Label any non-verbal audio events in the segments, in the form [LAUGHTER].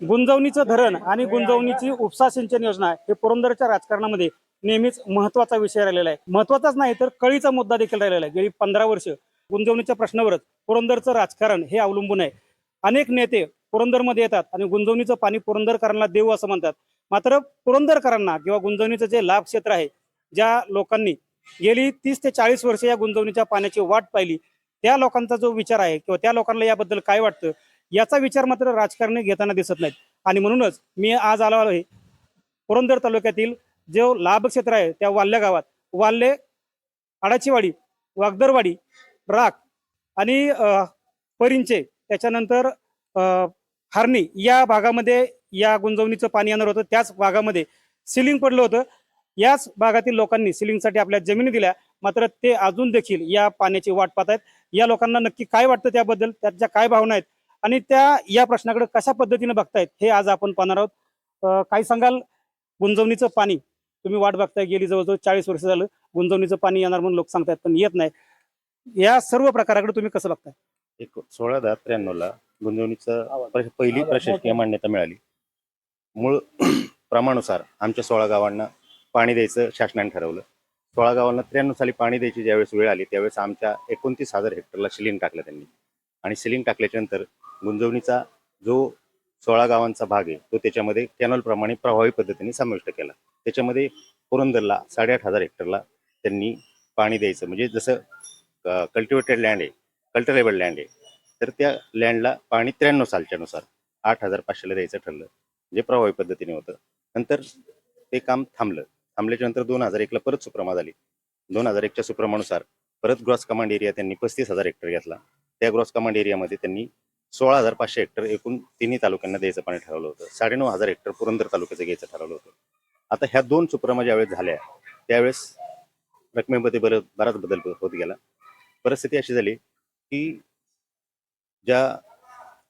गुंजवणीचं धरण आणि गुंजवणीची उपसा सिंचन योजना हे पुरंदरच्या राजकारणामध्ये नेहमीच महत्त्वाचा विषय राहिलेला आहे. महत्वाचाच नाही तर कळीचा मुद्दा देखील राहिलेला आहे. गेली पंधरा वर्ष गुंजवणीच्या प्रश्नावरच पुरंदरचं राजकारण हे अवलंबून आहे. अनेक नेते पुरंदरमध्ये येतात आणि गुंजवणीचं पाणी पुरंदरकरांना देऊ असं म्हणतात. मात्र पुरंदरकरांना किंवा गुंजवणीचं जे लाभ क्षेत्र आहे ज्या लोकांनी गेली तीस ते चाळीस वर्ष या गुंजवणीच्या पाण्याची वाट पाहिली त्या लोकांचा जो विचार आहे किंवा त्या लोकांना याबद्दल काय वाटतं? याचा विचार मात्र राजकारणी घेताना दिसत नाहीत. आणि म्हणूनच मी आज आलो आहे पुरंदर तालुक्यातील जो लाभक्षेत्र आहे त्या वाल्ल्या गावात. वाल्ले आडाचीवाडी वागदरवाडी राख आणि परिंचे त्याच्यानंतर अ, हार्नी या भागामध्ये या गुंजवणीचं पाणी येणार होतं. त्याच भागामध्ये सिलिंग पडलं होतं. याच भागातील लोकांनी सिलिंगसाठी आपल्या जमिनी दिल्या. मात्र ते अजून देखील या पाण्याची वाट पाहत आहेत. या लोकांना नक्की काय वाटतं त्याबद्दल? त्याच्या काय भावना आहेत? आणि त्या या प्रश्नाकडे कशा पद्धतीने बघतायत हे आज आपण पाहणार आहोत. काय सांगाल? गुंजवणीचं पाणी. तुम्ही वाट बघताय गेली जवळजवळ चाळीस वर्ष झालं गुंजवणीचं पाणी येणार म्हणून लोक सांगतायत पण येत नाही. या सर्व प्रकाराकडे तुम्ही कसं बघताय? एक सोळा दहा त्र्याण्णव ला गुंतवणुकीचं प्र- पहिली प्रशासकीय मान्यता मिळाली. मूळ [CLEARS THROAT] प्रमाणानुसार आमच्या सोळा गावांना पाणी द्यायचं शासनाने ठरवलं. सोळा गावांना त्र्याण्णव साली पाणी द्यायची ज्यावेळेस वेळ आली त्यावेळेस आमच्या एकोणतीस हजार हेक्टरला सिलिंग टाकलं त्यांनी. आणि सिलिंग टाकल्याच्यानंतर गुंजवणीचा जो सोळा गावांचा भाग आहे तो त्याच्यामध्ये कॅनलप्रमाणे प्रभावी पद्धतीने समाविष्ट केला. त्याच्यामध्ये पुरंदरला साडेआठ हजार हेक्टरला त्यांनी पाणी द्यायचं. म्हणजे जसं कल्टिवेटेड लँड आहे कल्टरेबल लँड आहे तर त्या लँडला पाणी त्र्याण्णव सालच्यानुसार आठ हजार पाचशेला द्यायचं ठरलं. जे प्रभावी पद्धतीने होतं. नंतर ते काम थांबलं. थांबल्याच्या नंतर दोन हजार एकला परत सुप्रमा झाली. दोन हजार एकच्या सुप्रमानुसार परत ग्रॉस कमांड एरिया त्यांनी पस्तीस हजार हेक्टर घेतला. त्या ग्रॉस कमांड एरियामध्ये त्यांनी सोळा हजार पाचशे हेक्टर एकूण तिन्ही तालुक्यांना द्यायचं पाणी ठरवलं होतं. साडेनऊ हजार हेक्टर पुरंदर तालुक्याचं घ्यायचं ठरवलं होतं. आता ह्या दोन सुप्रमा ज्यावेळेस झाल्या त्यावेळेस रकमेमध्ये बरं बराच बदल होत गेला. परिस्थिती अशी झाली की ज्या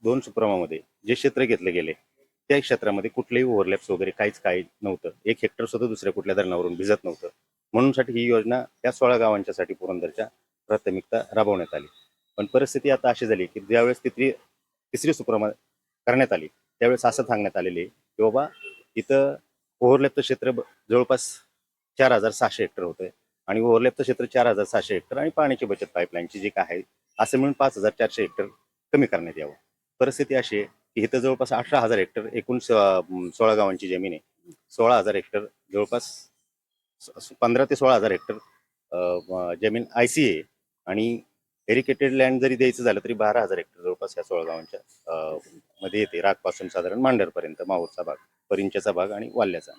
दोन सुप्रमामध्ये जे क्षेत्र घेतले गेले त्या क्षेत्रामध्ये कुठलेही ओव्हरलॅप्स वगैरे काहीच काही नव्हतं. एक हेक्टर सुद्धा दुसऱ्या कुठल्या धरणावरून भिजत नव्हतं. म्हणूनसाठी ही योजना त्या सोळा गावांच्यासाठी पुरंदरच्या प्राथमिकता राबवण्यात आली. पण परिस्थिती आता अशी झाली की ज्यावेळेस तिसरी तिसरी सुप्रमा करण्यात आली त्यावेळेस असं सांगण्यात आलेले की बाबा इथं ओव्हरलॅपचं क्षेत्र ब- जवळपास चार हजार सहाशे हेक्टर होतं आणि ओव्हरलॅपचं क्षेत्र चार हजार सहाशे हेक्टर आणि पाण्याची बचत पाईपलाईनची जी काय आहे असं मिळून पाच हजार चारशे हेक्टर कमी करण्यात यावं. परिस्थिती अशी आहे की इथं जवळपास अठरा हजार हेक्टर एकूण सोळा गावांची जमीन आहे. सोळा हजार हेक्टर जवळपास पंधरा ते सोळा हजार हेक्टर जमीन आय सी आहे. आणि एरिकेटेड लँड जरी द्यायचं झालं तरी बारा हजार हेक्टर जवळपास या सोळा गावांच्या मध्ये येते. रागपासून साधारण मांडरपर्यंत माहूरचा भाग परिंच्याचा भाग आणि वाल्याचा.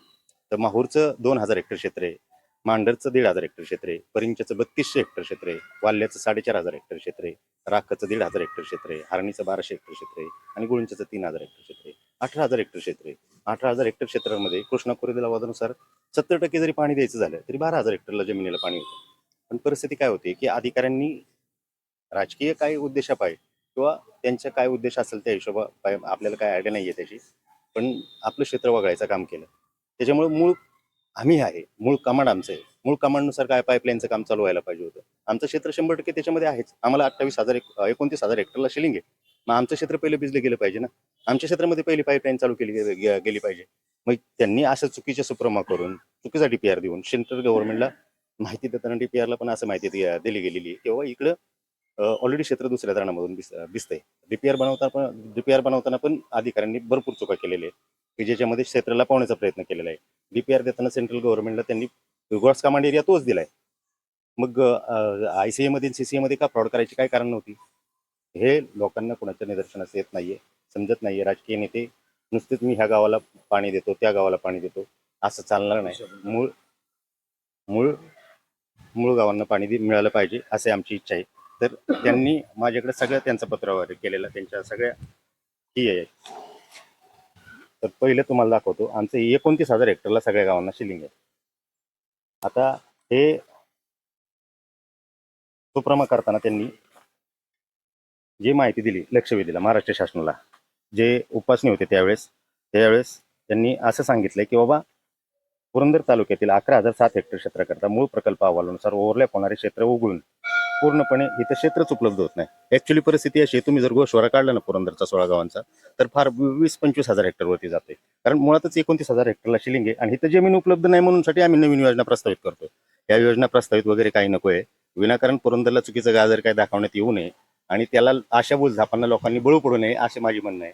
तर माहूरचं दोन हजार हेक्टर क्षेत्र आहे. मांडरचं दीड हजार हेक्टर क्षेत्र आहे. परिंच्याचं बत्तीसशे हेक्टर क्षेत्र आहे. वाल्याचं साडेचार हजार हेक्टर क्षेत्र आहे. राखाचं दीड हजार हेक्टर क्षेत्र आहे. हारणीचं बाराशे हेक्टर क्षेत्र आहे. आणि गुळींच्याचं तीन हजार हेक्टर क्षेत्र आहे. अठरा हजार हेक्टर क्षेत्र आहे. अठरा हजार हेक्टर क्षेत्रामध्ये कृष्णा खोरे वादानुसार सत्तर टक्के जरी पाणी द्यायचं झालं तरी बारा हजार हेक्टरला जमिनीला पाणी होतं. पण परिस्थिती काय होते की अधिकाऱ्यांनी राजकीय काय उद्देशापाय किंवा त्यांच्या काय उद्देश असेल त्या हिशोबा पाय- आपल्याला काय आयडिया नाही आहे त्याची पण आपलं क्षेत्र वगळायचं काम केलं. त्याच्यामुळे मूळ आम्ही आहे मूळ कमांड आमचं आहे. मूळ कमांडनुसार काय पाईपलाईनचं काम चालू व्हायला पाहिजे होतं. आमचं क्षेत्र शंभर टक्के त्याच्यामध्ये आहेच. आम्हाला अठ्ठावीस हजार एक- एकोणतीस हजार हेक्टरला शिलिंग आहे. मग आमचं क्षेत्र पहिले भिजलं गेलं पाहिजे ना. आमच्या क्षेत्रामध्ये पहिली पाईपलाईन चालू केली गे- गे- गेली पाहिजे. मग त्यांनी असं चुकीच्या सुप्रमा करून चुकीचा डीपीआर देऊन सेंट्रल गव्हर्नमेंटला माहिती देताना डीपीआरला पण असं माहिती दि- दिली गेलेली आहे. किंवा इकडं ऑलरेडी क्षेत्र दुसऱ्या धरणामधून दिस दिसतंय. डीपीआर बनवताना पण डीपीआर बनवताना पण अधिकाऱ्यांनी भरपूर चुका केलेल्या आहेत. की ज्याच्यामध्ये क्षेत्राला पावण्याचा प्रयत्न केलेला आहे. डीपीआर देताना सेंट्रल गव्हर्नमेंटला त्यांनी गॉड्स कमांड एरिया तोच दिलाय. मग आय सी मध्ये सी मध्ये का फ्रॉड करायची काय कारण नव्हती? हे लोकांना कुणाच्या निदर्शनास येत नाहीये समजत नाहीये. राजकीय नेते नुसतेच मी ह्या गावाला पाणी देतो त्या गावाला पाणी देतो असं चालणार नाही. मूळ मूळ मूळ गावांना पाणी मिळालं पाहिजे असे आमची इच्छा आहे. तर त्यांनी माझ्याकडे सगळं त्यांचा पत्रव्यवहार केलेलं त्यांच्या सगळ्या ही आहे. तर पहिले तुम्हाला दाखवतो आमचं एकोणतीस हजार हेक्टरला सगळ्या गावांना शिलिंग आहे. आता हे सुप्रमा करताना त्यांनी जी माहिती दिली लक्षवेधीला महाराष्ट्र शासनाला जे उपासणी होते त्यावेळेस त्यावेळेस त्यांनी असं सांगितलंय की बाबा पुरंदर तालुक्यातील अकरा हजार सात हेक्टर क्षेत्राकरता मूळ प्रकल्प अहवालानुसार ओव्हरलॅप होणारे क्षेत्र उघडून पूर्णपणे इथं क्षेत्रच उपलब्ध होत नाही. ऍक्च्युली परिस्थिती अशी तुम्ही जर गोशवारा काढला ना पुरंदरचा सोळा गावांचा तर फार वीस पंचवीस हजार हेक्टरवरती जाते कारण मुळातच एकोणतीस हजार हेक्टरला शिलिंग आहे आणि इथं जमीन उपलब्ध नाही म्हणून साठी आम्ही नवीन योजना प्रस्तावित करतो या योजना प्रस्तावित वगैरे काही नको आहे विनाकारण पुरंदरला चुकीचं गाजर काय दाखवण्यात येऊ नये. आणि त्याला अशा बोल झापांना लोकांनी बळू पडू नये असे माझे म्हणणं आहे.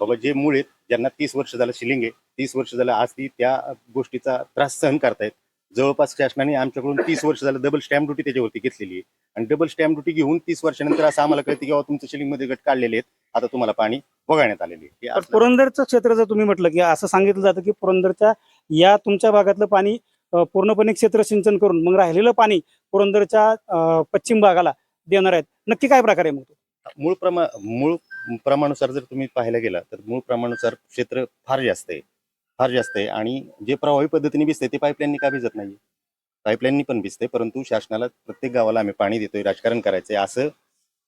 बाबा जे मूळ आहेत ज्यांना तीस वर्ष झालं शिलिंग आहे तीस वर्ष झालं आज ती त्या गोष्टीचा त्रास सहन करतायत. जवळपास शासनाने आमच्याकडून तीस वर्ष झालं डबल स्टॅम्प ड्युटी त्याच्यावरती घेतलेली आहे. आणि डबल स्टॅम्प ड्युटी घेऊन तीस वर्षानंतर असं आम्हाला कळतं की बाबा तुमचं शिलिंगमध्ये गट काढलेले आहेत. आता तुम्हाला पाणी बघण्यात आलेले आहे. पुरंदरचं क्षेत्र जर तुम्ही म्हटलं की असं सांगितलं जातं की पुरंदरच्या या तुमच्या भागातलं पाणी पूर्णपणे क्षेत्र सिंचन करून मग राहिलेलं पाणी पुरंदरच्या पश्चिम भागाला देणार आहेत. नक्की काय प्रकार आहे मग तो? मूळ प्रमा मूळ प्रमाणानुसार जर तुम्ही पाहायला गेला तर मूळ प्रमाणानुसार क्षेत्र फार जास्त आहे. फार जास्त आहे. आणि जे प्रभावी पद्धतीने भिजते ते पाईपलाईननी का भिजत नाही पाईपलाईननी पण भिजते परंतु शासनाला प्रत्येक गावाला आम्ही पाणी देतोय राजकारण करायचंय असं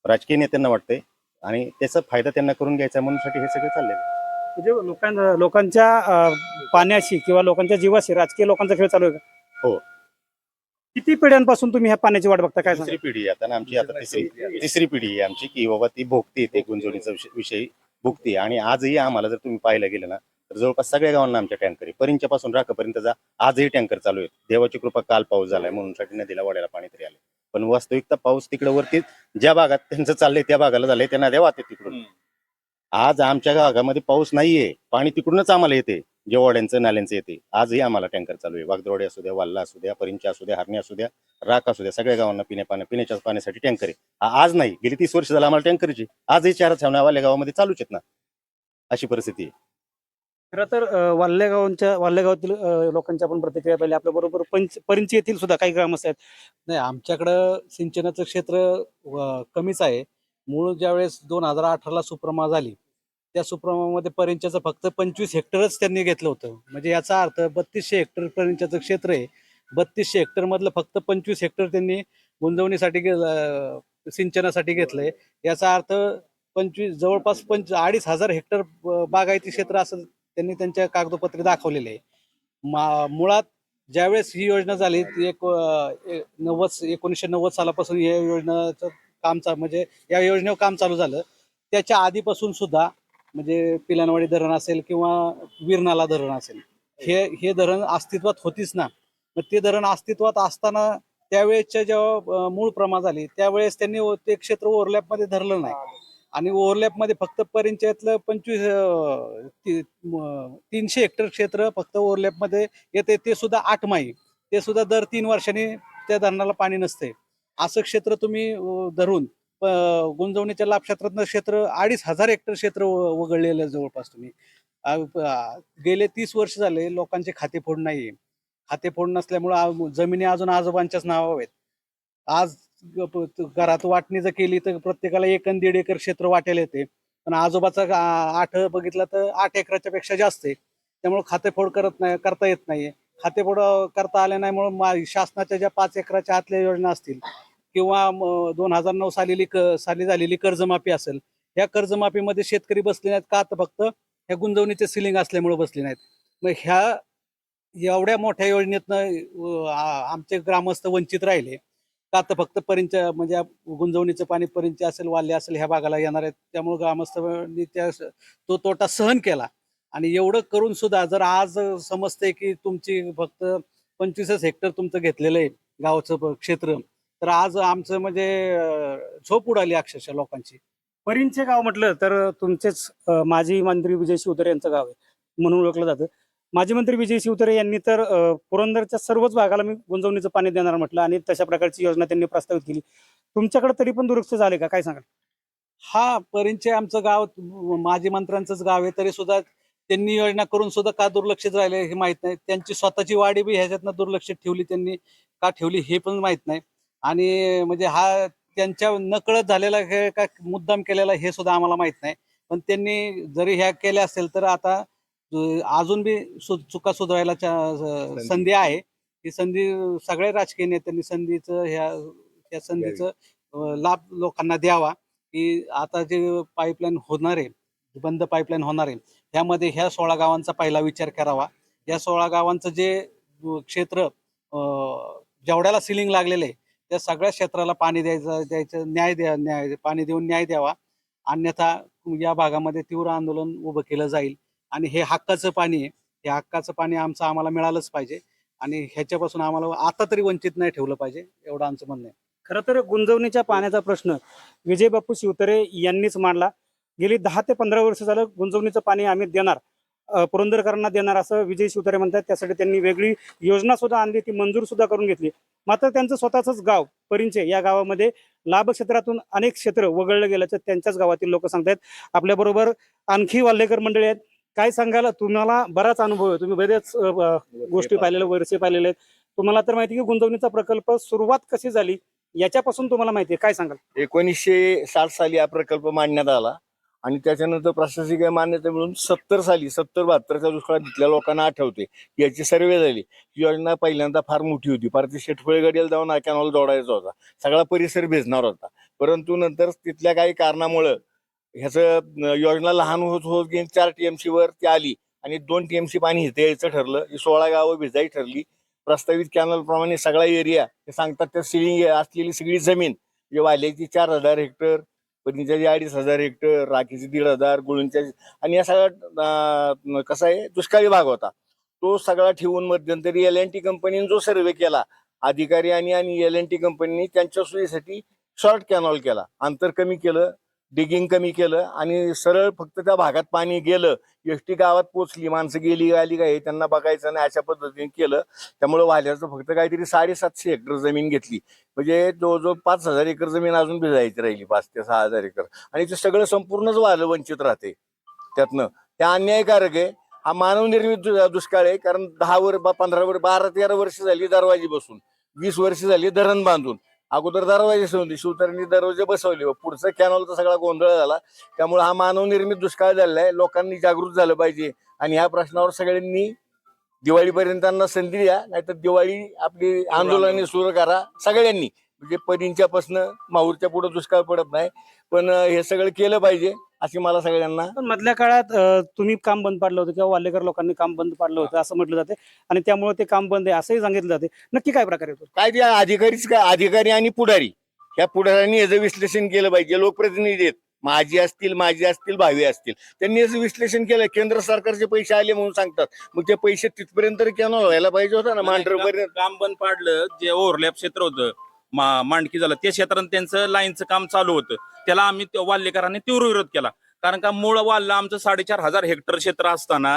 राजकीय नेत्यांना वाटतंय. आणि त्याचा फायदा त्यांना करून घ्यायचा म्हणून साठी हे सगळं चाललेलं आहे म्हणजे लोकां लोकांच्या अं, पाण्याशी किंवा लोकांच्या जीवाशी राजकीय लोकांचा खेळ चालू आहे का? हो. किती पिढ्यांपासून तुम्ही ह्या पाण्याची वाट बघता? काय तिसरी पिढी आहे आता ना आमची आता तिसरी तिसरी पिढी आहे. आमची की बाबा ती भोगते ते गुंजवणीचा विषय- विषय भोगते. आणि आजही आम्हाला जर तुम्ही पाहायला गेलं ना तर जवळपास सगळ्या गावांना आमच्या टँकर आहे परिंच्या पासून राखापर्यंत जा आजही टँकर चालू आहेत. देवाची कृपा काल पाऊस झालाय म्हणून साठी नदीला वाड्याला पाणी तरी आले पण वास्तविकता पाऊस तिकडे वरती ज्या भागात त्यांचं चाललंय त्या भागाला झालंय त्या नद्या वाहते तिकडून. आज आमच्या भागामध्ये पाऊस नाहीये पाणी तिकडूनच आम्हाला येते. जे वाड्यांचं नाल्यांचं येते आजही आम्हाला टँकर चालू आहे. वागदरोडे असू द्या वाल्ला असू द्या परिंच्या असू द्या हरणे असू द्या राख असू द्या सगळ्या गावांना पिण्या पाण्या पिण्याच्या पाण्यासाठी टँकर आहे. आज नाही गेली तीस वर्ष झालं आम्हाला टँकरची आजही चार छावण्यावाल्या गावामध्ये चालूच आहेत ना. अशी परिस्थिती आहे. खरं तर अं, वाल्लेगावातील लोकांच्या आपण प्रतिक्रिया पाहिली. आपल्या बरोबर पंच परिंची येथील सुद्धा काही ग्रामस्थ आहेत. नाही आमच्याकडं सिंचनाचं क्षेत्र कमीच आहे. मूळ ज्यावेळेस दोन हजार अठराला सुप्रमा झाली त्या सुप्रमामध्ये पर्यंतचं फक्त पंचवीस हेक्टरच त्यांनी घेतलं होतं. म्हणजे याचा अर्थ बत्तीसशे हेक्टर पर्यंतचं क्षेत्र आहे. बत्तीसशे हेक्टरमधलं फक्त पंचवीस हेक्टर त्यांनी गुंतवणीसाठी सिंचनासाठी घेतलंय. याचा अर्थ पंचवीस जवळपास पंच अडीच हजार हेक्टर ब- बागायती क्षेत्र असं त्यांनी त्यांच्या कागदोपत्री दाखवलेले आहे. मा मुळात ज्यावेळेस ही योजना झाली ती एक नव्वद एकोणीसशे नव्वद सालापासून या योजनाचं काम चा म्हणजे या योजनेवर काम चालू झालं. त्याच्या आधीपासून सुद्धा म्हणजे पिलानवाडी धरण असेल किंवा वीरनाला धरण असेल हे हे धरण अस्तित्वात होतीच ना. मग ते धरण अस्तित्वात असताना त्यावेळेसच्या जेव्हा मूळ प्रमा झाली त्यावेळेस त्यांनी ते क्षेत्र ओव्हरलॅपमध्ये धरलं नाही. आणि ओव्हरलॅपमध्ये फक्त परिंचयातलं पंचवीस ती- तीनशे हेक्टर क्षेत्र फक्त ओव्हरलॅपमध्ये येते ते सुद्धा आठ माई ते सुद्धा दर तीन वर्षांनी त्या धरणाला पाणी नसते असं क्षेत्र तुम्ही धरून गुंजवणीच्या लाभ क्षेत्रातलं क्षेत्र अडीच हजार हेक्टर क्षेत्र वगळलेलं जवळपास तुम्ही. गेले तीस वर्ष झाले लोकांचे खातेफोड नाहीये. खातेफोड नसल्यामुळे जमिनी अजून आजोबांच्याच नावावर आहेत. आज घरात वाटणी जर केली तर प्रत्येकाला एक आणि दीड एकर क्षेत्र वाटेल येते. पण आजोबाचा आठ बघितला तर आठ एकराच्या पेक्षा जास्त आहे. त्यामुळे खातेफोड करत नाही करता येत नाहीये. खातेफोड करता आल्या नाही म्हणून शासनाच्या ज्या पाच एकराच्या आतल्या योजना असतील किंवा दोन हजार नऊ साली क- साली झालेली कर्जमाफी असेल ह्या कर्जमाफीमध्ये शेतकरी बसले नाहीत का तर फक्त? ह्या गुंजवणीचे सिलिंग असल्यामुळे बसले नाहीत. मग ह्या एवढ्या मोठ्या योजनेतनं आमचे ग्रामस्थ वंचित राहिले. का तर फक्त परिंच म्हणजे गुंजवणीचं पाणी परिंच असेल वाल्ले असेल ह्या भागाला येणार आहेत. त्यामुळे ग्रामस्थांनी त्या तो तोटा सहन केला. आणि एवढं करून सुद्धा जर आज समजते की तुमची फक्त पंचवीसच हेक्टर तुमचं घेतलेलं आहे गावचं क्षेत्र तर आज आमचं म्हणजे झोप उडाली अक्षरशः लोकांची. परिंचे गाव म्हटलं तर तुमचेच माजी मंत्री विजय शिवतरे यांचं गाव आहे म्हणून ओळखलं जातं. माजी मंत्री विजय शिवतरे यांनी तर पुरंदरच्या सर्वच भागाला मी गुंजवणीचं पाणी देणार म्हटलं आणि तशा प्रकारची योजना त्यांनी प्रस्तावित केली. तुमच्याकडे तरी पण दुरुस्त झाले का? काय सांगा हा परिंचे आमचं गाव माजी मंत्र्यांचंच गाव आहे तरी सुद्धा त्यांनी योजना करून सुद्धा का दुर्लक्षित राहिले हे माहीत नाही. त्यांची स्वतःची वाडी बी ह्याच्यातनं दुर्लक्षित ठेवली त्यांनी का ठेवली हे पण माहीत नाही. आणि म्हणजे हा त्यांच्या नकळत झालेला का मुद्दाम केलेला हे सुद्धा आम्हाला माहीत नाही. पण त्यांनी जरी ह्या केल्या असेल तर आता अजून बी चुका सुधारायला संधी. आहे. ही संधी सगळ्या राजकीय नेत्यांनी संधीचं ह्या ह्या संधीचं लाभ लोकांना द्यावा. की आता जे पाईपलाईन होणार आहे बंद पाईपलाईन होणार आहे ह्यामध्ये ह्या सोळा गावांचा पहिला विचार करावा. या सोळा गावांचं जे क्षेत्र जेवढ्याला सिलिंग लागलेलं आहे त्या सगळ्या क्षेत्राला पाणी द्यायचं द्यायचं न्याय द्या न्याय पाणी देऊन न्याय द्यावा. अन्यथा या भागामध्ये तीव्र आंदोलन उभं केलं जाईल. आणि हे हक्काचं पाणी आहे. हे हक्काचं पाणी आमचं आम्हाला मिळालंच पाहिजे. आणि ह्याच्यापासून आम्हाला आता तरी वंचित नाही ठेवलं पाहिजे एवढं आमचं म्हणणं आहे. खरं तर गुंजवणीच्या पाण्याचा प्रश्न विजय बापू शिवतरे यांनीच मांडला. गेली दहा ते पंधरा वर्ष झालं गुंजवणीचं पाणी आम्ही देणार. पुरंदरकरांना देणार असं विजय शिवतारे म्हणतात. त्यासाठी त्यांनी वेगळी योजना सुद्धा आणली ती मंजूर सुद्धा करून घेतली. मात्र त्यांचं स्वतःच गाव परिंचे या गावामध्ये लाभ क्षेत्रातून अनेक क्षेत्र वगळलं गेल्याचं त्यांच्याच गावातील लोक सांगतायत. आपल्याबरोबर आणखी वाल्हेकर मंडळी आहेत. काय सांगायला तुम्हाला बराच अनुभव आहे. तुम्ही बरेच गोष्टी पाहिलेल्या वर्षे पाहिलेले आहेत. तुम्हाला तर माहिती आहे की गुंतवणुकीचा प्रकल्प सुरुवात कशी झाली? याच्यापासून तुम्हाला माहिती आहे. काय सांगाल? एकोणीसशे साठ साली हा प्रकल्प मांडण्यात आला. आणि त्याच्यानंतर प्रशासकीय मान्यता मिळून सत्तर साली सत्तर बहात्तरच्या दुष्काळात तिथल्या लोकांना आठवते. याची सर्वे झाली. ही योजना पहिल्यांदा फार मोठी होती. फार ती शेटफळेगडीला जाऊन हा कॅनॉल जोडायचा होता. सगळा परिसर भेजणार होता. परंतु नंतर तिथल्या काही कारणामुळं ह्याचं योजना लहान होत होत गेली. चार टीएमसी वर ती आली आणि दोन टीएमसी पाणी इथे यायचं ठरलं. ही सोळा गावं भिजाई ठरली. प्रस्तावित कॅनल प्रमाणे सगळा एरिया ते सांगतात त्या सिलिंग असलेली सगळी जमीन म्हणजे वाल्याची चार हजार हेक्टर पत्नीच्या अडीच हजार हेक्टर राखीचे दीड हजार गुळूंच्या आणि या सगळ्या कसा आहे दुष्काळी भाग होता. तो सगळा ठेवून मध्यंतरी एल एन टी कंपनीने जो सर्वे केला अधिकारी आणि आणि एल एन टी कंपनीने त्यांच्या सोयीसाठी शॉर्ट कॅनॉल केला. अंतर कमी केलं डिगिंग कमी केलं आणि सरळ फक्त त्या भागात पाणी गेलं. एस टी गावात पोचली माणसं गेली आली काय हे त्यांना बघायचं नाही अशा पद्धतीने केलं. त्यामुळे वाल्याचं फक्त काहीतरी साडेसातशे हेक्टर जमीन घेतली. म्हणजे जवळजवळ पाच हजार एकर जमीन अजून भिजायची राहिली पाच ते सहा हजार एकर. आणि ते सगळं संपूर्णच वालं वंचित राहते. त्यातनं. त्या अन्यायकारक आहे. हा मानवनिर्मित दुष्काळ आहे. कारण दहा वर बा- पंधरा वर बारा तेरा वर्ष झाली दरवाजी बसून. वीस वर्ष झाली धरण बांधून. अगोदर दरवाजे सोडली शिवतरांनी दरवाजे बसवले. व पुढचा कॅनॉलचा सगळा गोंधळ झाला. त्यामुळे हा मानवनिर्मित दुष्काळ झालेला आहे. लोकांनी जागृत झालं पाहिजे. आणि ह्या प्रश्नावर सगळ्यांनी दिवाळीपर्यंत त्यांना संधी द्या. नाहीतर दिवाळी आपली आंदोलने सुरू करा. सगळ्यांनी. म्हणजे परींच्यापासनं माहूरच्या पुढे दुष्काळ पडत नाही. पण हे सगळं केलं पाहिजे. अशी मला सगळ्यांना पण मधल्या काळात अं, तुम्ही काम बंद पाडलं होतं किंवा वाल्हेकर लोकांनी काम बंद पाडलं होतं असं म्हटलं जाते. आणि त्यामुळे ते काम बंद आहे असंही सांगितलं जाते. नक्की काय प्रकार येतो काय ते अधिकारीच काय अधिकारी आणि पुढारी. ह्या पुढाऱ्यांनी याचं विश्लेषण केलं पाहिजे. लोकप्रतिनिधी आहेत. माझी असतील माझी असतील भावी असतील. त्यांनी याचं विश्लेषण केलं. केंद्र सरकारचे पैसे आले म्हणून सांगतात. मग ते पैसे तिथपर्यंत तरी केव्हा व्हायला पाहिजे होता ना मांढर पर्यंत काम बंद पाडलं जे ओव्हरलॅप क्षेत्र होतं मा- मांडकी झालं त्या क्षेत्रात त्यांचं लाईनचं काम चालू होतं. त्याला आम्ही वाल्लेकरांनी तीव्र विरोध केला. कारण का मूळ वाल्ला आमचं साडेचार हजार हेक्टर क्षेत्र असताना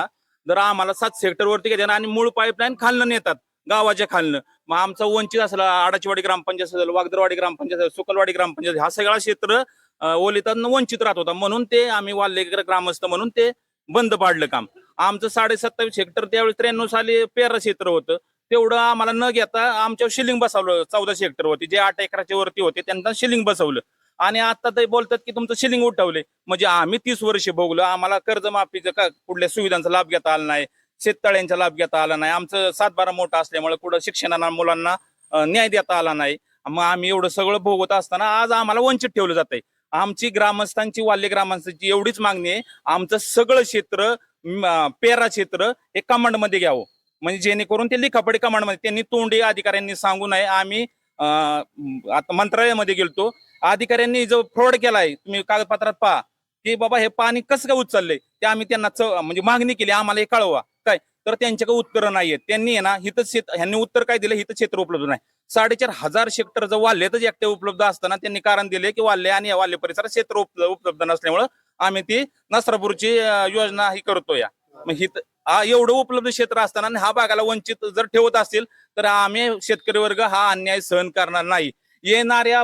जर आम्हाला सात हेक्टरवरती घेते आणि मूळ पाईपलाईन खालनं नेतात गावाच्या खालनं. मग आमचा वंचित असला आडाचीवाडी ग्रामपंचायत असेल वागदरवाडी ग्रामपंचायत असेल सुकलवाडी ग्रामपंचायत हा सगळा क्षेत्र ओलितांना वंचित राहत होता. म्हणून ते आम्ही वाल्लेकर ग्रामस्थ म्हणून ते बंद पाडलं काम. आमचं साडे सत्तावीस हेक्टर त्यावेळी त्र्याण्णव साली पेरा क्षेत्र होतं. तेवढं आम्हाला न घेता आमच्यावर शिलिंग बसवलं चौदाशे हेक्टर होती. जे आठ एकराच्या वरती होते त्यांना शिलिंग बसवलं. आणि आता ते बोलतात की तुमचं शिलिंग उठवले. म्हणजे आम्ही तीस वर्ष भोगलो. आम्हाला कर्जमाफीचं का कुठल्या सुविधांचा लाभ घेता आला नाही. शेततळ्यांचा लाभ घेता आला नाही. आमचं सातबारा मोठा असल्यामुळे कुठं शिक्षणाला मुलांना न्याय देता आला नाही. मग आम्ही एवढं सगळं भोगत असताना आज आम्हाला वंचित ठेवलं जातंय. आमची ग्रामस्थांची वाल्य ग्रामस्थांची एवढीच मागणी आहे. आमचं सगळं क्षेत्र पेरा क्षेत्र हे कमांडमध्ये घ्यावं. म्हणजे जेणेकरून ते लिखापडे कमांडमध्ये त्यांनी तोंडी अधिकाऱ्यांनी सांगू नये. आम्ही अं, आता मंत्रालयामध्ये गेलतो. अधिकाऱ्यांनी जो फ्रॉड केलाय तुम्ही कागदपत्रात पहा की बाबा हे पाणी कसं काय उचललंय ते आम्ही त्यांना म्हणजे मागणी केली आम्हाला हे कळवा. काय? तर त्यांच्याकडे उत्तर नाहीयेत. त्यांनी ना हिथं शेत ह्यांनी उत्तर काय दिलं? हिथं क्षेत्र उपलब्ध नाही. साडेचार हजार सेक्टर जर वाल्ह्यातच एकटे उपलब्ध असताना त्यांनी कारण दिले की वाल्ले आणि या वाल्ले परिसरात क्षेत्र उपलब्ध नसल्यामुळं आम्ही ती नसरापूरची योजना ही करतो या मग हित हा एवढं उपलब्ध क्षेत्र असताना हा भागाला वंचित जर ठेवत असतील तर आम्ही शेतकरी वर्ग हा अन्याय सहन करणार नाही. येणाऱ्या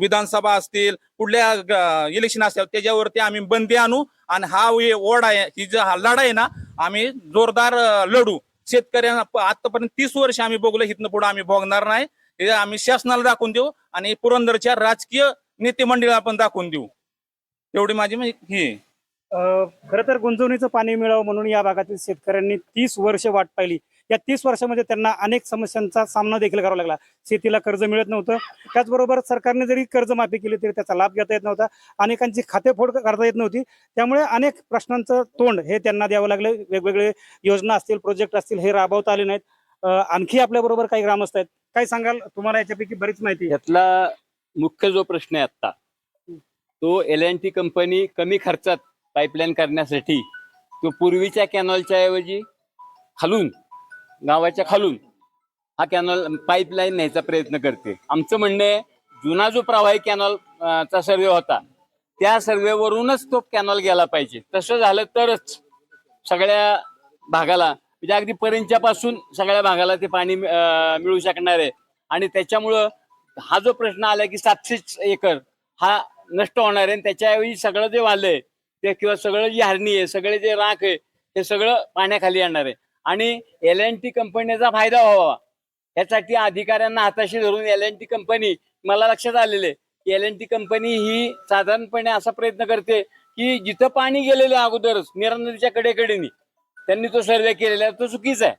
विधानसभा असतील कुठल्या इलेक्शन असतील त्याच्यावरती आम्ही बंदी आणू आणि हा ओढ आहे ही जी हा लढा आहे ना आम्ही जोरदार लढू. शेतकऱ्यांना आतापर्यंत तीस वर्ष आम्ही बघलो इथनं पुढे आम्ही बघणार नाही. हे आम्ही शासनाला दाखवून देऊ आणि पुरंदरच्या राजकीय नेते मंडळाला पण दाखवून देऊ. एवढी माझी ही खर खरं तर गुंजवणीचं पाणी मिळावं म्हणून या भागातील शेतकऱ्यांनी तीस वर्ष वाट पाहिली. या तीस वर्षामध्ये त्यांना अनेक समस्यांचा सामना देखील करावा लागला. शेतीला कर्ज मिळत नव्हतं. त्याचबरोबर सरकारने जरी कर्जमाफी केली तरी त्याचा लाभ घेता येत नव्हता. अनेकांची खातेफोड करता येत नव्हती. त्यामुळे अनेक प्रश्नांचं तोंड हे त्यांना द्यावं लागलं. वेगवेगळे योजना असतील प्रोजेक्ट असतील हे राबवता आले नाहीत. आणखी आपल्याबरोबर काही ग्रामस्थ आहेत. काय सांगाल? तुम्हाला याच्यापैकी बरीच माहिती यातला मुख्य जो प्रश्न आहे आता तो एल एन टी कंपनी कमी खर्चात पाईपलाईन करण्यासाठी तो पूर्वीच्या कॅनॉलच्या ऐवजी खालून गावाच्या खालून हा कॅनॉल पाईपलाईन न्यायचा प्रयत्न करते. आमचं म्हणणं आहे जुना जो प्रवाही कॅनॉल चा सर्वे होता त्या सर्वेवरूनच तो कॅनॉल गेला पाहिजे. तसं झालं तरच सगळ्या भागाला म्हणजे अगदी पर्यंतपासून सगळ्या भागाला ते पाणी मिळू शकणार आहे. आणि त्याच्यामुळं हा जो प्रश्न आला की सातशे एकर हा नष्ट होणार आहे आणि त्याच्याऐवजी सगळं जे वालय ते किंवा सगळं जी हरणी आहे सगळे जे राख आहे हे सगळं पाण्याखाली येणार आहे. आणि एल एन टी कंपनीचा फायदा व्हावा. यासाठी अधिकाऱ्यांना हाताशी धरून एल एन टी कंपनी मला लक्षात आलेले की एल एन टी कंपनी ही साधारणपणे असा प्रयत्न करते की जिथं पाणी गेलेलं अगोदरच निरा नदीच्या कडेकडेनी त्यांनी तो सर्वे केलेला आहे तो चुकीचा आहे.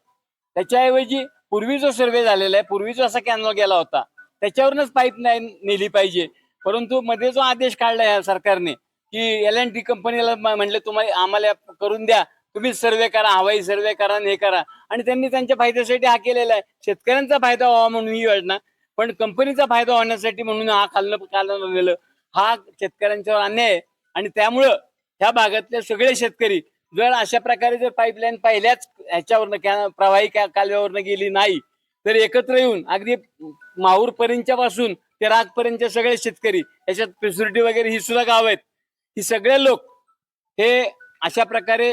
त्याच्याऐवजी पूर्वी जो सर्वे झालेला आहे पूर्वी जो असा कॅनल गेला होता. त्याच्यावरूनच नाही नेली पाहिजे. परंतु मध्ये जो आदेश काढला या सरकारने की एल एन टी कंपनीला म्हणले तुम्हाला आम्हाला करून द्या तुम्ही सर्वे करा हवाई सर्वे करा हे करा. आणि त्यांनी त्यांच्या फायद्यासाठी हा केलेला आहे. शेतकऱ्यांचा फायदा व्हावा म्हणून ही योजना पण कंपनीचा फायदा होण्यासाठी म्हणून हा खाल्लं काढलेलं हा शेतकऱ्यांच्यावर अन्याय आहे. आणि त्यामुळं ह्या भागातले सगळे शेतकरी जर अशा प्रकारे जर पाईपलाईन पहिल्याच ह्याच्यावरनं प्रवाही कालव्यावरनं गेली नाही तर एकत्र येऊन अगदी माहूर पर्यंतच्या पासून ते रागपर्यंतचे सगळे शेतकरी याच्यात पिसुर्टी वगैरे ही सुद्धा गाव आहेत. ही सगळे लोक हे अशा प्रकारे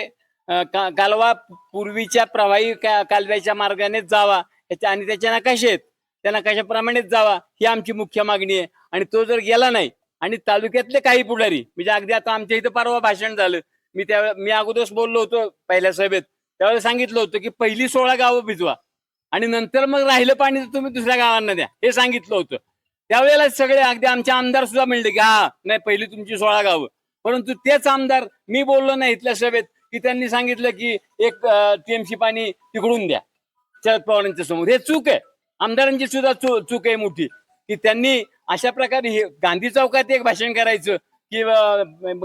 कालवा पूर्वीच्या प्रवाही कालव्याच्या मार्गानेच जावा. याच्या आणि त्याच्या नकाशेत आहेत. त्या नकाशाप्रमाणेच जावा. ही आमची मुख्य मागणी आहे. आणि तो जर गेला नाही आणि तालुक्यातले काही पुढारी म्हणजे अगदी आता आमच्या इथं परवा भाषण झालं. मी त्या मी अगोदरच बोललो होतो पहिल्या सभेत. त्यावेळेस सांगितलं होतं की पहिली सोळा गावं भिजवा. आणि नंतर मग राहिलं पाणी तर तुम्ही दुसऱ्या गावांना द्या. हे सांगितलं होतं. त्यावेळेला सगळे अगदी आमचे आमदार सुद्धा म्हणले की हा नाही पहिली तुमची सोळा गावं. परंतु तेच आमदार मी बोललो नाही इथल्या सभेत. की त्यांनी सांगितलं की एक टीएमसी पाणी तिकडून द्या. शरद पवारांच्या समोर. हे चूक आहे. आमदारांची सुद्धा चू- चूक आहे मोठी. की त्यांनी अशा प्रकारे हे गांधी चौकात एक भाषण करायचं की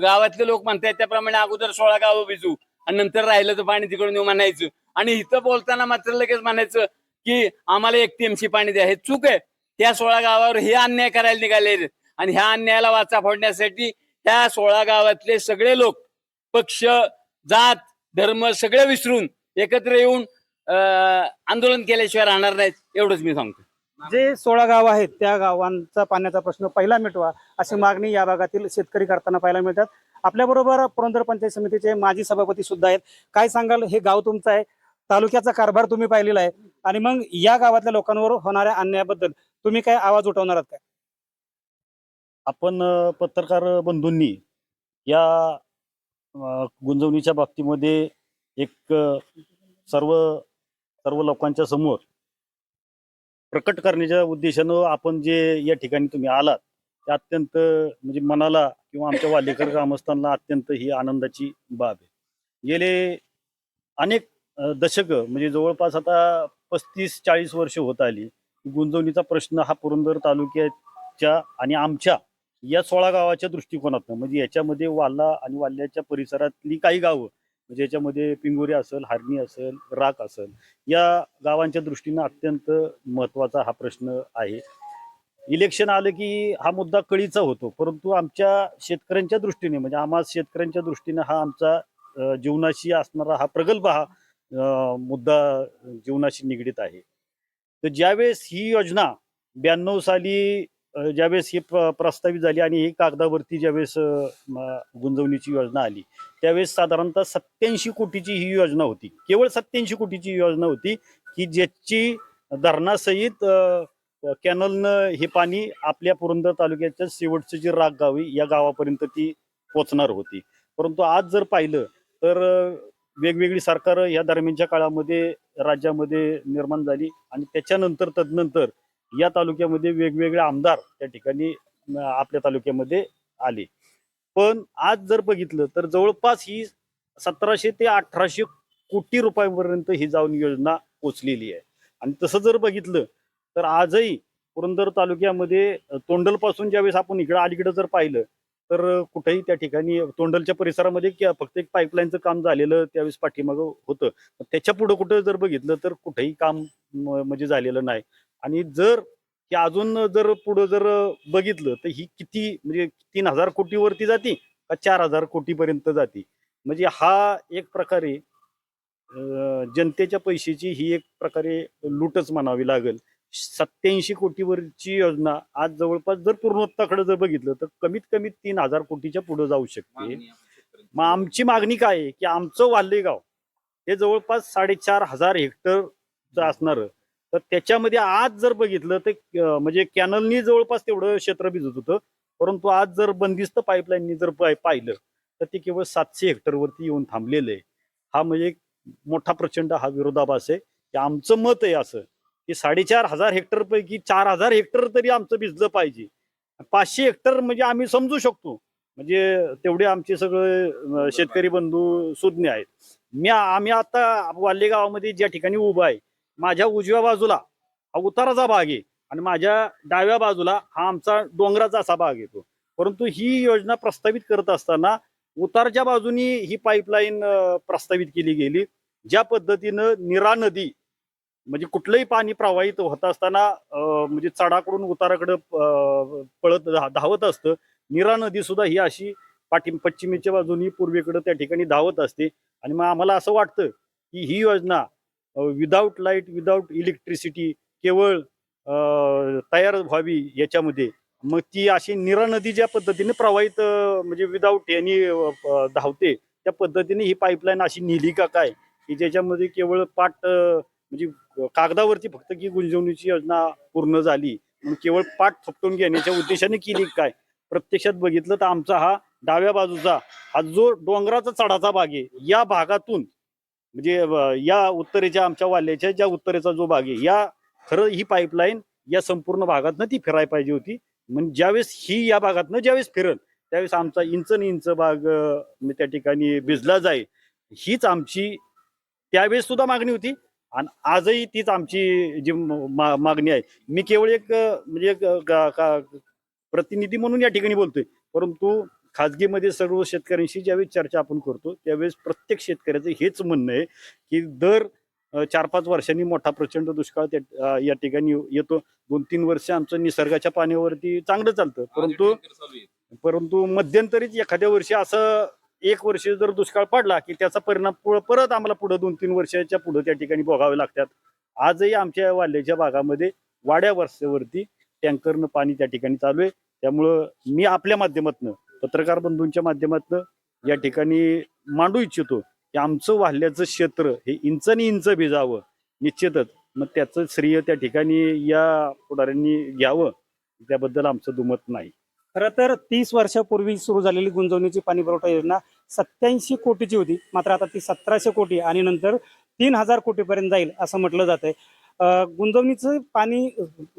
गावातले लोक म्हणतात त्याप्रमाणे अगोदर सोळा गावं भिजू आणि नंतर राहिलं तर पाणी तिकडून येऊ म्हणायचं. आणि इथं बोलताना मात्र लगेच म्हणायचं की आम्हाला एक टीएमसी पाणी द्या. हे चूक आहे. त्या सोळा गावावर हे अन्याय करायला निघाले आणि ह्या अन्यायाला वाचा फोडण्यासाठी त्या सोळा गावातले सगळे लोक पक्ष जात धर्म सगळे विसरून एकत्र येऊन आंदोलन केल्याशिवाय राहणार नाहीत एवढंच मी सांगतो. जे सोळा गाव आहेत त्या गावांचा पाण्याचा प्रश्न पहिला मिटवा अशी मागणी या भागातील शेतकरी करताना पाहायला मिळतात. आपल्या बरोबर पुरंदर पंचायत समितीचे माजी सभापती सुद्धा आहेत. काय सांगाल? हे गाव तुमचं आहे. तालुक्याचा कारभार तुम्ही पाहिलेला आहे. आणि मग या गावातल्या लोकांवर होणाऱ्या अन्यायाबद्दल तुम्ही काय आवाज उठवणार आहात काय? आपण पत्रकार बंधूंनी या गुंजवणीच्या बाबतीमध्ये एक सर्व सर्व लोकांच्या समोर प्रकट करण्याच्या उद्देशानं आपण जे या ठिकाणी तुम्ही आलात ते अत्यंत म्हणजे मनाला किंवा आमच्या वालेकर ग्रामस्थांना अत्यंत ही आनंदाची बाब आहे. गेले अनेक दशकं म्हणजे जवळपास आता पस्तीस चाळीस वर्ष होत आली गुंजवणीचा प्रश्न हा पुरंदर तालुक्याच्या आणि आमच्या या सोळा गावाच्या दृष्टिकोनातून म्हणजे याच्यामध्ये वाल्हा आणि वाल्ह्याच्या परिसरातली काही गावं म्हणजे याच्यामध्ये पिंगोरी असेल हार्नी असेल राख असेल या गावांच्या दृष्टीनं अत्यंत महत्त्वाचा हा प्रश्न आहे. इलेक्शन आलं की हा मुद्दा कळीचा होतो परंतु आमच्या शेतकऱ्यांच्या दृष्टीने म्हणजे आम्हा शेतकऱ्यांच्या दृष्टीने हा आमचा जीवनाशी असणारा हा प्रगल्भ हा मुद्दा जीवनाशी निगडीत आहे. तर ज्यावेळेस ही योजना ब्याण्णव साली ज्यावेळेस ही प्रस्तावित झाली आणि ही कागदावरती ज्यावेळेस गुंजवणीची योजना आली त्यावेळेस साधारणतः सत्याऐंशी कोटीची ही योजना होती. केवळ सत्याऐंशी कोटीची योजना होती की ज्याची धरणासहित कॅनलनं हे पाणी आपल्या पुरंदर तालुक्याच्या शेवटचं जे राग गावी या गावापर्यंत ती पोचणार होती. परंतु आज जर पाहिलं तर वेगवेगळी सरकार या दरम्यानच्या काळामध्ये राज्यामध्ये निर्माण झाली आणि त्याच्यानंतर तदनंतर या तालुक्यामध्ये वेगवेगळे आमदार त्या ठिकाणी आपल्या तालुक्यामध्ये आले. पण आज जर बघितलं तर जवळपास ही सतराशे ते अठराशे कोटी रुपयापर्यंत ही जाऊन योजना पोचलेली आहे. आणि तसं जर बघितलं तर आजही पुरंदर तालुक्यामध्ये तोंडलपासून ज्यावेळेस आपण इकडं अलीकडं जर पाहिलं तर कुठेही त्या ठिकाणी तोंडलच्या परिसरामध्ये फक्त एक पाईपलाईनचं काम झालेलं त्यावेळेस पाठीमागं होतं. त्याच्या पुढं कुठं जर बघितलं तर कुठेही काम म्हणजे झालेलं नाही. आणि जर की अजून जर पुढं जर बघितलं तर ही किती म्हणजे तीन हजार कोटीवरती जाती का चार हजार कोटीपर्यंत जाती? म्हणजे हा एक प्रकारे जनतेच्या पैशाची ही एक प्रकारे लूटच म्हणावी लागेल. सत्याऐंशी कोटीवरची योजना आज जवळपास जर पूर्णत्वाकडे जर बघितलं तर कमीत कमी तीन हजार कोटीच्या पुढे जाऊ शकते. मग आमची मागणी काय आहे? की आमचं वाल्ले गाव हे जवळपास साडेचार हजार हेक्टरचं असणार. तर त्याच्यामध्ये आज जर बघितलं तर म्हणजे कॅनलनी जवळपास तेवढं क्षेत्र भिजत होतं. परंतु आज जर बंदिस्त पाईपलाईननी जर पाय- पाहिलं तर ते केवळ सातशे हेक्टरवरती येऊन थांबलेलं आहे. हा म्हणजे एक मोठा प्रचंड हा विरोधाभास आहे. की आमचं मत आहे असं की साडेचार हजार हेक्टरपैकी चार हजार हेक्टर तरी आमचं भिजलं पाहिजे. पाचशे हेक्टर म्हणजे आम्ही समजू शकतो. म्हणजे तेवढे आमचे सगळे शेतकरी बंधू सुज्ञ आहेत. मी आम्ही आता वाल्ले गावामध्ये ज्या ठिकाणी उभा आहे माझ्या उजव्या बाजूला हा उताराचा भाग आहे आणि माझ्या डाव्या बाजूला हा आमचा डोंगराचा असा भाग येतो परंतु ही योजना प्रस्तावित करत असताना उतारच्या बाजूनी ही पाईपलाईन प्रस्तावित केली गेली. ज्या पद्धतीनं निरा नदी म्हणजे कुठलंही पाणी प्रवाहित होत असताना म्हणजे चढाकडून उताराकडं पळत धा- धावत असतं. निरा नदी सुद्धा ही अशी पाठी पश्चिमेच्या बाजूनी पूर्वेकडे त्या ठिकाणी धावत असते. आणि मग आम्हाला असं वाटतं की ही योजना विदाऊट लाइट विदाऊट इलेक्ट्रिसिटी केवळ तयार व्हावी याच्यामध्ये. मग ती अशी निरा नदी ज्या पद्धतीने प्रवाहित म्हणजे विदाऊट यांनी धावते त्या पद्धतीने ही पाईपलाईन अशी नेली का काय? की ज्याच्यामध्ये केवळ पाट म्हणजे कागदावरती फक्त की गुंजवणीची योजना पूर्ण झाली. म्हणून केवळ पाठ थपटून घेण्याच्या उद्देशाने केली काय? प्रत्यक्षात बघितलं तर आमचा हा डाव्या बाजूचा हा जो डोंगराचा चढाचा भाग आहे या भागातून म्हणजे या उत्तरेच्या आमच्या वाल्याच्या ज्या उत्तरेचा जो भाग आहे या खरं ही पाईपलाईन या संपूर्ण भागातनं ती फिरायला पाहिजे होती. म्हणजे ज्यावेळेस ही या भागातनं ज्यावेळेस फिरल त्यावेळेस आमचा इंच न इंच भाग त्या ठिकाणी भिजला जाईल. हीच आमची त्यावेळेस सुद्धा मागणी होती. आणि आजही तीच आमची जी मा- मागणी आहे. मी केवळ एक म्हणजे एक, का- का- प्रतिनिधी म्हणून या ठिकाणी बोलतोय. परंतु खाजगीमध्ये सर्व शेतकऱ्यांशी ज्यावेळेस चर्चा आपण करतो त्यावेळेस प्रत्येक शेतकऱ्याचं हेच म्हणणं आहे की दर चार पाच वर्षांनी मोठा प्रचंड दुष्काळ त्या या ठिकाणी येतो. दोन तीन वर्ष आमचं निसर्गाच्या पाण्यावरती चांगलं चालतं. परंतु परंतु मध्यंतरीच एखाद्या वर्षी असं एक वर्ष जर दुष्काळ पडला की त्याचा परिणाम परत आम्हाला पुढे दोन तीन वर्षाच्या पुढे त्या ठिकाणी भोगावे लागतात. आजही आमच्या वाल्याच्या भागामध्ये वाड्या वर्षावरती टँकरनं पाणी त्या ठिकाणी चालू आहे. त्यामुळं मी आपल्या माध्यमातनं पत्रकार बंधूंच्या माध्यमातनं या ठिकाणी मांडू इच्छितो की आमचं वाहल्याचं क्षेत्र हे इंचानी इंच भिजावं. निश्चितच. मग त्याचं श्रेय त्या ठिकाणी या पुढाऱ्यांनी घ्यावं. त्याबद्दल आमचं दुमत नाही. खरं तर तीस वर्षापूर्वी सुरू झालेली गुंजवणीची पाणी पुरवठा योजना सत्याऐंशी कोटीची होती. मात्र आता ती सतराशे कोटी आणि नंतर तीन हजार कोटीपर्यंत जाईल असं म्हटलं जात गुंजवणीचं पाणी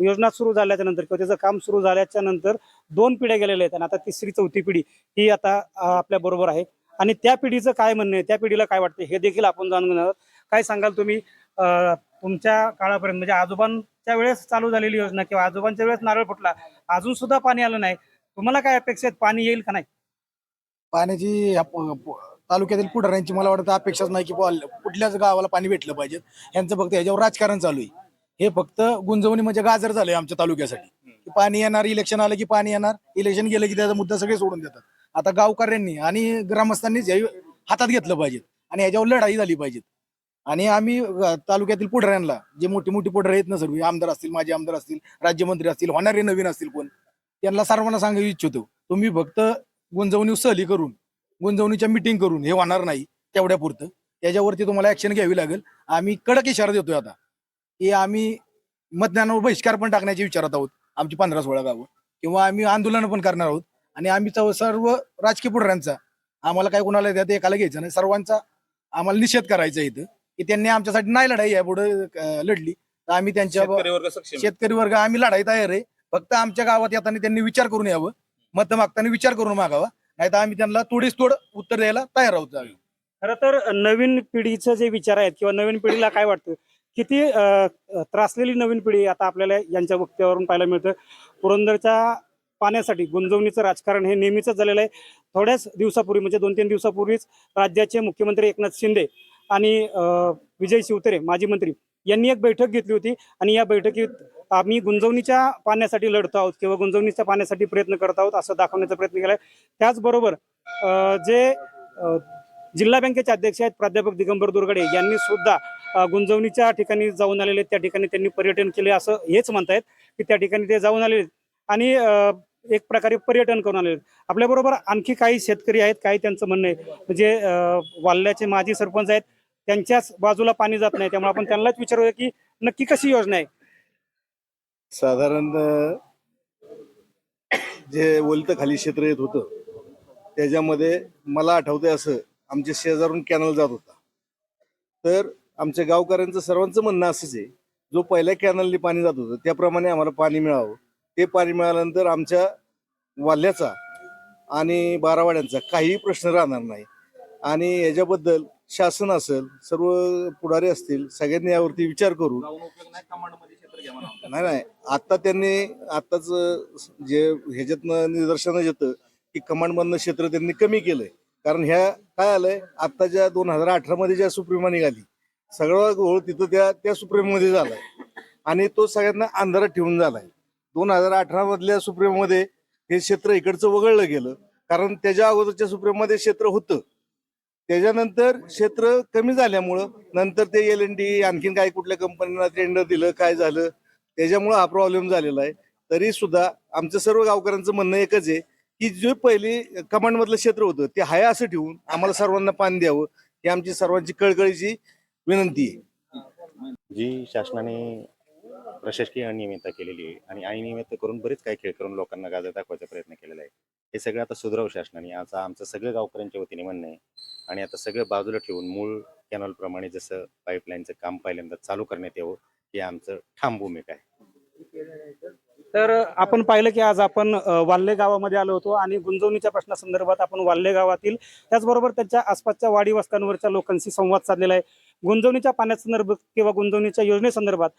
योजना सुरू झाल्याच्यानंतर किंवा त्याचं काम सुरू झाल्याच्यानंतर दोन पिढ्या गेलेल्या आहेत आणि आता तिसरी चौथी पिढी ही आता आपल्या बरोबर आहे. आणि त्या पिढीचं काय म्हणणं आहे? त्या पिढीला काय वाटतं? हे देखील आपण जाणून घेणार काय सांगाल तुम्ही? तुमच्या काळापर्यंत म्हणजे आजोबांच्या वेळेस चालू झालेली योजना किंवा आजोबांच्या वेळेस नारळ फुटला अजून सुद्धा पाणी आलं नाही. तुम्हाला काय अपेक्षा आहेत? पाणी येईल का नाही? पाण्याची तालुक्यातील पुढाऱ्यांची मला वाटतं अपेक्षाच नाही की कुठल्याच गावाला पाणी भेटलं पाहिजे. यांचं फक्त याच्यावर राजकारण चालू आहे. हे फक्त गुंजवणी म्हणजे गाजर झालंय आमच्या तालुक्यासाठी. पाणी येणार इलेक्शन आलं की पाणी येणार इलेक्शन गेलं की त्याचा मुद्दा सगळे सोडून देतात. आता गावकऱ्यांनी आणि ग्रामस्थांनीच हे हातात घेतलं पाहिजे आणि याच्यावर लढाई झाली पाहिजे. आणि आम्ही तालुक्यातील पुढाऱ्यांना जे मोठी मोठी पुढारे आहेत ना सर्व आमदार असतील माजी आमदार असतील राज्यमंत्री असतील होणारे नवीन असतील कोण त्यांना सर्वांना सांगू इच्छितो. तुम्ही फक्त गुंजवणी सहली करून गुंजवणीच्या मिटिंग करून हे होणार नाही तेवढ्या पुरतं त्याच्यावरती तुम्हाला ऍक्शन घ्यावी लागेल. आम्ही कडक इशारा देतोय आता. की आम्ही मतदानावर बहिष्कार पण टाकण्याच्या विचारात आहोत. आमची पंधरा सोळा गावं. किंवा आम्ही आंदोलन पण करणार आहोत. आणि आम्ही सर्व राजकीय पुढाऱ्यांचा आम्हाला काय कोणाला त्यात एकाला घ्यायचं नाही. सर्वांचा आम्हाला निषेध करायचा इथं. की त्यांनी आमच्यासाठी नाही लढाई या पुढे लढली. तर आम्ही त्यांच्या. शेतकरी वर्ग आम्ही लढाई तयार आहे. फक्त आमच्या गावात येताना त्यांनी विचार करून यावं. मत मागताना विचार करून मागावा. नाही तर आम्ही त्यांना तोडीस तोड उत्तर द्यायला तयार आहोत जाऊ खरं तर नवीन पिढीचं जे विचार आहेत किंवा नवीन पिढीला काय वाटतं? किती त्रासलेली नवीन पिढी आता आपल्याला यांच्या वक्त्यावरून पाहायला मिळतं. पुरंदरच्या पाण्यासाठी गुंजवणीचं राजकारण हे नेहमीच झालेलं आहे. थोड्याच दिवसापूर्वी म्हणजे दोन तीन दिवसापूर्वीच राज्याचे मुख्यमंत्री एकनाथ शिंदे आणि विजय शिवतरे माजी मंत्री यांनी एक बैठक घेतली होती आणि या बैठकीत आम्ही गुंजवणीच्या पाण्यासाठी लढतो आहोत किंवा गुंजवणीच्या पाण्यासाठी प्रयत्न करत आहोत असं दाखवण्याचा प्रयत्न केलाय त्याचबरोबर जे जिल्हा बँकेचे अध्यक्ष आहेत प्राध्यापक दिगंबर दुर्गडे यांनी सुद्धा गुंजवणीच्या ठिकाणी जाऊन आलेले आहेत. त्या ठिकाणी त्यांनी पर्यटन केले असं हेच म्हणतायत की त्या ठिकाणी ते जाऊन आलेले आहेत. आणि एक प्रकारे पर्यटन करून आलेले आहेत. आपल्याबरोबर आणखी काही शेतकरी आहेत काही त्यांचं म्हणणं आहे म्हणजे वाल्ल्याचे माजी सरपंच आहेत त्यांच्याच बाजूला पाणी जात नाही. त्यामुळे आपण त्यांनाच विचारूया की नक्की कशी योजना आहे? साधारण जे ओलित खाली क्षेत्र येत होतं त्याच्यामध्ये मला आठवतंय असं आमच्या शेजारून कॅनल जात होता. तर आमच्या गावकऱ्यांचं सर्वांचं म्हणणं असंच आहे जो पहिल्या कॅनलनी पाणी जात होतं त्याप्रमाणे आम्हाला पाणी मिळावं. ते पाणी मिळाल्यानंतर आमच्या वाल्याचा आणि बारावाड्यांचा काहीही प्रश्न राहणार नाही. आणि याच्याबद्दल शासन असेल सर्व पुढारी असतील सगळ्यांनी यावरती विचार नाही म्हणावं. नाही नाही. आता त्यांनी आताच जे ह्याच्यातनं निदर्शनं येतं की कमांडमधनं क्षेत्र त्यांनी कमी केलंय. कारण ह्या काय आलंय? आत्ताच्या दोन हजार अठरा मध्ये ज्या सुप्रीमा निघाली सगळं घोळ तिथं त्या त्या सुप्रीममध्ये झालाय. आणि तो सगळ्यांना अंधारात ठेवून झालाय. दोन हजार अठरा मधल्या सुप्रीममध्ये हे क्षेत्र इकडचं वगळलं गेलं. कारण त्याच्या अगोदरच्या सुप्रीममध्ये क्षेत्र होतं. त्याच्यानंतर क्षेत्र कमी झाल्यामुळं नंतर ते एल एन डी आणखीन काही कुठल्या कंपन्यांना टेंडर दिलं काय झालं त्याच्यामुळं हा प्रॉब्लेम झालेला आहे. तरी सुद्धा आमचं सर्व गावकऱ्यांचं म्हणणं एकच आहे की जे पहिली कमांडमधलं क्षेत्र होतं ते हाय असं ठेवून आम्हाला सर्वांना पाणी द्यावं ही आमची सर्वांची कळकळीची विनंती आहे. जी शासनाने प्रशासकीय अनियमितता केलेली आहे आणि अनियमित करून बरेच काही खेळ करून लोकांना गाजर दाखवायचा प्रयत्न केलेला आहे. हे सगळं आता सुधराव शासनाने. आज आमचं सगळं गावकऱ्यांच्या वतीने म्हणणं आहे. आणि आता सगळं बाजूला ठेवून मूळ कॅनॉलप्रमाणे जसं पाईपलाईनचं काम पहिल्यांदा चालू करण्यात यावं हे आमचं ठाम भूमिका आहे. तर आपण पाहिलं की आज आपण वाल्हे गावामध्ये आलो होतो आणि गुंजवणीच्या प्रश्नासंदर्भात आपण वाल्हे गावातील त्याचबरोबर त्यांच्या आसपासच्या वाडी वस्त्यांवरच्या लोकांशी संवाद साधलेला आहे. गुंजवणीच्या पाण्यासंदर्भात किंवा गुंजवणीच्या योजनेसंदर्भात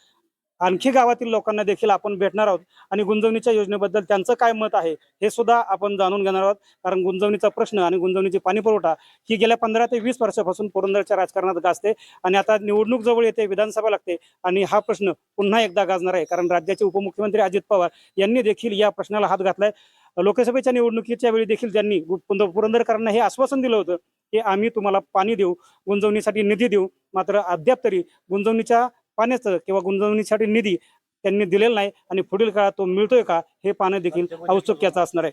आणखी गावातील लोकांना देखील आपण भेटणार आहोत. आणि गुंजवणीच्या योजनेबद्दल त्यांचं काय मत आहे हे सुद्धा आपण जाणून घेणार आहोत. कारण गुंजवणीचा प्रश्न आणि गुंजवणीची पाणी पुरवठा ही गेल्या पंधरा ते वीस वर्षापासून पुरंदरच्या राजकारणात गाजते आणि आता निवडणूक जवळ येते विधानसभा लागते आणि हा प्रश्न पुन्हा एकदा गाजणार आहे. कारण राज्याचे उपमुख्यमंत्री अजित पवार यांनी देखील या प्रश्नाला हात घातलाय. लोकसभेच्या निवडणुकीच्या वेळी देखील त्यांनी पुरंदरकरांना हे आश्वासन दिलं होतं की आम्ही तुम्हाला पाणी देऊ गुंजवणीसाठी निधी देऊ. मात्र अद्याप तरी गुंजवणीच्या पाण्याचं किंवा गुंजवणीसाठी निधी त्यांनी दिलेला नाही आणि पुढील काळात तो मिळतोय का हे पाहणं देखील औत्सुक्याचं असणार आहे.